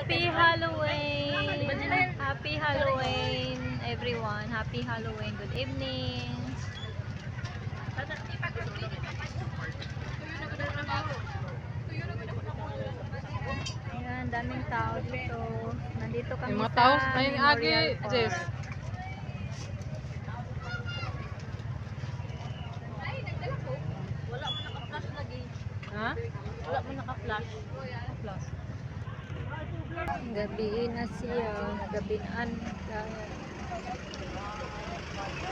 Happy Halloween! Happy Halloween, everyone. Happy Halloween. Good evening. Ayan, daming tao dito. Nandito kami Yung mga sa tao, ay agi, Memorial Park. Jess. Ha? Wala mo naka-flash. Flash. Gabi na siya. Gabinan.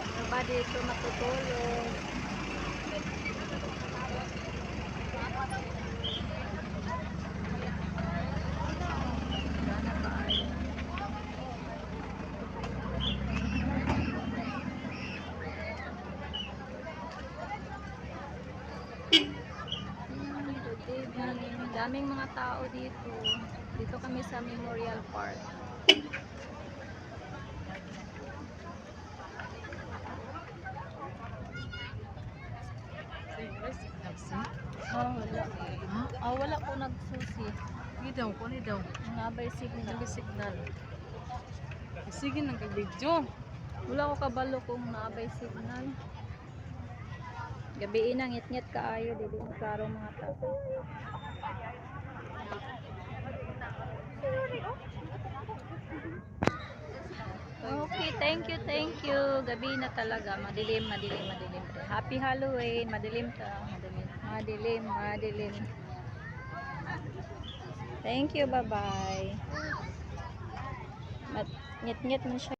Ano ba dito matutulog? Sana kaayo. Good evening. Daming mga tao dito. Dito kami sa Memorial Park. Oh, wala. Oh, wala po nagsusi. Sige daw, kuni daw. Nabay signal. Nag-signal. Sige, nag-video. Wala ko kabalo kung naabay signal. Gabi na ngit-ngit kaayo dili klaro mga tao. Okay, thank you, thank you. Gabi na talaga, madilim, madilim, madilim. Happy Halloween, madilim ta, madilim, madilim, madilim. Thank you, bye-bye. Ngit-ngit man siya.